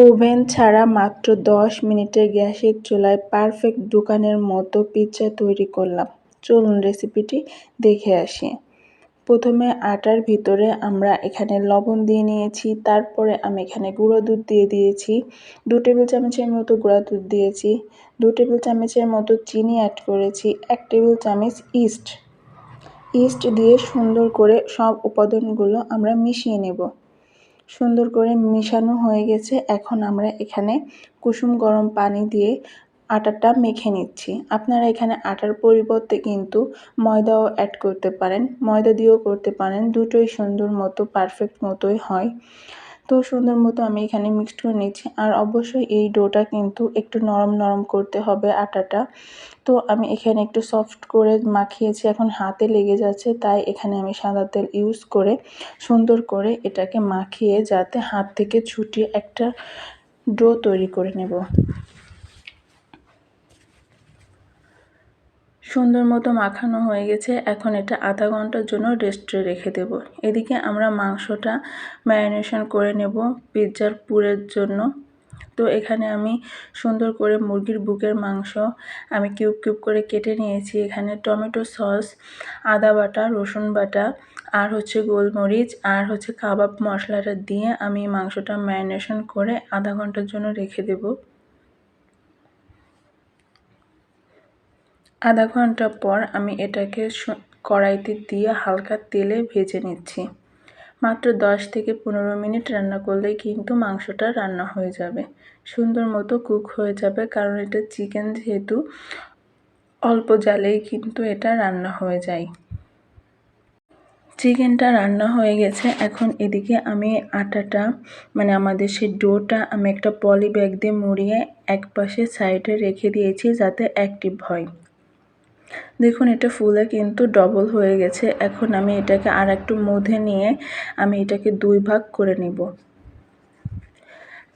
Oven ছাড়া মাত্র দশ মিনিটে গ্যাসের চুলায় পারফেক্ট দোকানের মতো পিৎজা তৈরি করলাম। চলুন রেসিপিটি দেখে আসি। প্রথমে আটার ভিতরে আমরা এখানে লবণ দিয়ে নিয়েছি, তারপরে আমি এখানে গুঁড়ো দুধ দিয়ে দিয়েছি, দু টেবিল চামচের মতো গুঁড়া দুধ দিয়েছি, দু টেবিল চামচের মতো চিনি অ্যাড করেছি, এক টেবিল চামচ ইস্ট ইস্ট দিয়ে সুন্দর করে সব উপাদানগুলো আমরা মিশিয়ে নেব। সুন্দর করে মেশানো হয়ে গেছে। এখন আমরা এখানে কুসুম গরম পানি দিয়ে আটাটা মেখে নিচ্ছি। আপনারা এখানে আটার পরিবর্তে কিন্তু ময়দাও অ্যাড করতে পারেন। ময়দা দিয়েও করতে পারেন। দুটোই সুন্দর মতো পারফেক্ট মতোই হয়। তো সুন্দর মতো আমি এখানে মিক্সড করে নিচ্ছি আর অবশ্যই এই ডোটা কিন্তু একটু নরম নরম করতে হবে আটাটা। তো আমি এখানে একটু সফট করে মাখিয়েছি, এখন হাতে লেগে যাচ্ছে, তাই এখানে আমি সাদা তেল ইউজ করে সুন্দর করে এটাকে মাখিয়ে যাতে হাত থেকে ছুটিয়ে একটা ডো তৈরি করে নেব। সুন্দর মতো মাখানো হয়ে গেছে। এখন এটা আধা ঘণ্টার জন্য রেস্টে রেখে দেব। এদিকে আমরা মাংসটা ম্যারিনেশন করে নেব পিৎজার পুরের জন্য। তো এখানে আমি সুন্দর করে মুরগির বুকের মাংস আমি কিউব কিউব করে কেটে নিয়েছি। এখানে টমেটো সস, আদা বাটা, রসুন বাটা, আর হচ্ছে গোলমরিচ, আর হচ্ছে কাবাব মশলাটা দিয়ে আমি মাংসটা ম্যারিনেশন করে আধা ঘণ্টার জন্য রেখে দেব। আধা ঘণ্টা পর আমি এটাকে কড়াইতে দিয়ে হালকা তেলে ভেজে নিচ্ছি। মাত্র দশ থেকে পনেরো মিনিট রান্না করলেই কিন্তু মাংসটা রান্না হয়ে যাবে। সুন্দর মতো কুক হয়ে যাবে, কারণ এটা চিকেন যেহেতু, অল্প জালেই কিন্তু এটা রান্না হয়ে যায়। চিকেনটা রান্না হয়ে গেছে, এখন এদিকে আমি আটাটা মানে আমাদের সেই ডোটা আমি একটা পলি ব্যাগ দিয়ে মুড়িয়ে এক পাশে সাইডে রেখে দিয়েছি যাতে অ্যাক্টিভ হয়। দেখুন, এটা ফুলে কিন্তু ডবল হয়ে গেছে এখন আমি এটাকে আর একটু মধে নিয়ে আমি এটাকে দুই ভাগ করে নিব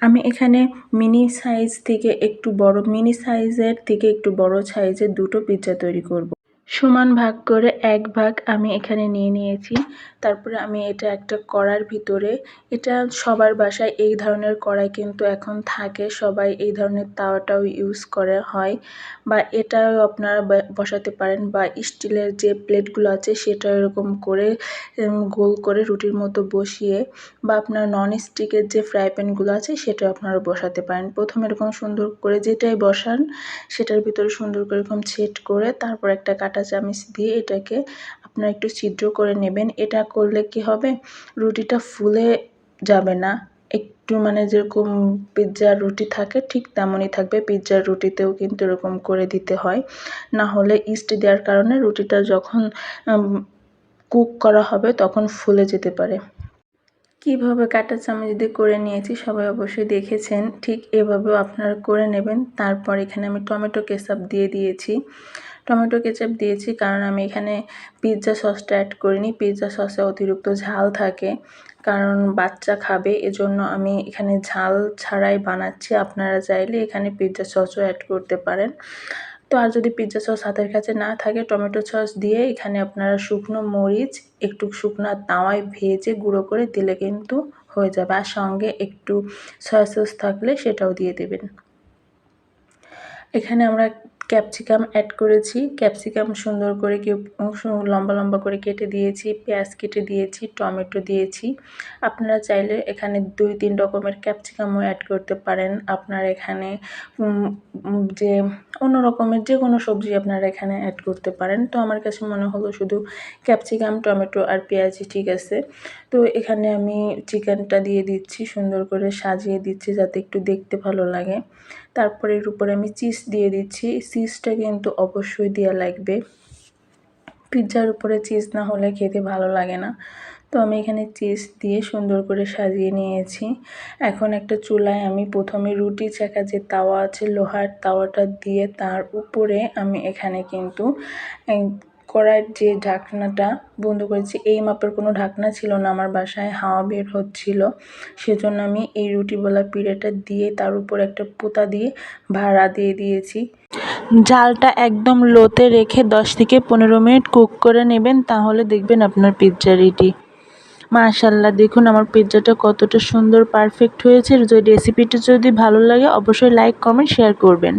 আমি এখানে মিনি সাইজ থেকে একটু বড় মিনি সাইজের থেকে একটু বড় সাইজের দুটো পিজ্জা তৈরি করব। সমান ভাগ করে এক ভাগ আমি এখানে নিয়ে নিয়েছি। তারপরে আমি এটা একটা কড়ার ভিতরে, এটা সবার বাসায় এই ধরনের কড়াই কিন্তু এখন থাকে, সবাই এই ধরনের তাওয়াটাও ইউজ করে, হয়। বা এটাও আপনারা বসাতে পারেন বা স্টিলের যে প্লেটগুলো আছে সেটা এরকম করে গোল করে রুটির মতো বসিয়ে বা আপনার নন স্টিকের যে ফ্রাই প্যানগুলো আছে সেটা আপনারা বসাতে পারেন। প্রথমে এরকম সুন্দর করে যেটাই বসান সেটার ভিতরে সুন্দর করে এরকম ছেট করে তারপর একটা কাটা চামিচ দিয়ে এটাকে আপনারা একটু ছিদ্র করে নেবেন। এটা করলে কি হবে? রুটিটা ফুলে যাবে না। একটু মানে যেরকম পিৎজার রুটি থাকে, ঠিক তেমনই থাকবে। পিৎজার রুটিতেও কিন্তু এরকম করে দিতে হয়। না হলে ইস্ট দেওয়ার কারণে রুটিটা যখন কুক করা হবে তখন ফুলে যেতে পারে। কীভাবে কাটা চামচ দিয়ে করে নিয়েছি সবাই অবশ্যই দেখেছেন। ঠিক এভাবেও আপনারা করে নেবেন। তারপর এখানে আমি টমেটো কেচাপ দিয়ে দিয়েছি। টমেটো কেচাপ দিয়েছি, কারণ আমি এখানে পিৎজা সসটা অ্যাড করিনি। পিৎজা সসে অতিরিক্ত ঝাল থাকে, কারণ বাচ্চা খাবে, এজন্য আমি এখানে ঝাল ছাড়াই বানাচ্ছি। আপনারা চাইলে এখানে পিৎজা সসও অ্যাড করতে পারেন। তো আর যদি পিৎজা সস হাতের কাছে না থাকে, টমেটো সস দিয়ে এখানে আপনারা শুকনো মরিচ, একটু শুকনো তাওয়ায় ভেজে গুঁড়ো করে দিলে কিন্তু হয়ে যাবে। আর সঙ্গে একটু সয়া সস থাকলে সেটাও দিয়ে দেবেন। এখানে আমরা ক্যাপসিকাম অ্যাড করেছি। ক্যাপসিকাম সুন্দর করে লম্বা লম্বা করে কেটে দিয়েছি, পেঁয়াজ কেটে দিয়েছি, টমেটো দিয়েছি। আপনারা চাইলে এখানে দুই, তিন রকমের ক্যাপসিকামও অ্যাড করতে পারেন। আপনার এখানে যে, অন্য রকমের যে কোনো সবজি আপনারা এখানে অ্যাড করতে পারেন। তো আমার কাছে মনে হলো শুধু ক্যাপসিকাম টমেটো আর পেঁয়াজই ঠিক আছে। তো এখানে আমি চিকেনটা দিয়ে দিচ্ছি, সুন্দর করে সাজিয়ে দিচ্ছি যাতে একটু দেখতে ভালো লাগে। তারপরে এর উপরে আমি চিজ দিয়ে দিচ্ছি। চিজটা কিন্তু অবশ্যই দেওয়া লাগবে। পিৎজার উপরে চিজ না হলে খেতে ভালো লাগে না। তো আমি এখানে চিজ দিয়ে সুন্দর করে সাজিয়ে নিয়েছি। এখন একটা চুলায় আমি প্রথমে রুটি চাকা যে তাওয়া আছে, লোহার তাওয়াটা দিয়ে তার উপরে আমি এখানে কিন্তু কড়াইয়ের যে ঢাকনাটা বন্ধ করেছি, এই মাপের কোনো ঢাকনা ছিল না আমার বাসায়, হাওয়া বের হচ্ছিল। সেজন্য আমি এই রুটিওয়ালা পিড়েটা দিয়ে তার উপর একটা পোতা দিয়ে ভাড়া দিয়ে দিয়েছি। জালটা একদম লোতে রেখে দশ থেকে পনেরো মিনিট কুক করে নেবেন, তাহলে দেখবেন আপনার পিৎজা রেডি মাশাল্লাহ, দেখুন আমার পিৎজাটা কতটা সুন্দর পারফেক্ট হয়েছে। রেসিপিটা যদি ভালো লাগে, অবশ্যই লাইক কমেন্ট শেয়ার করবেন।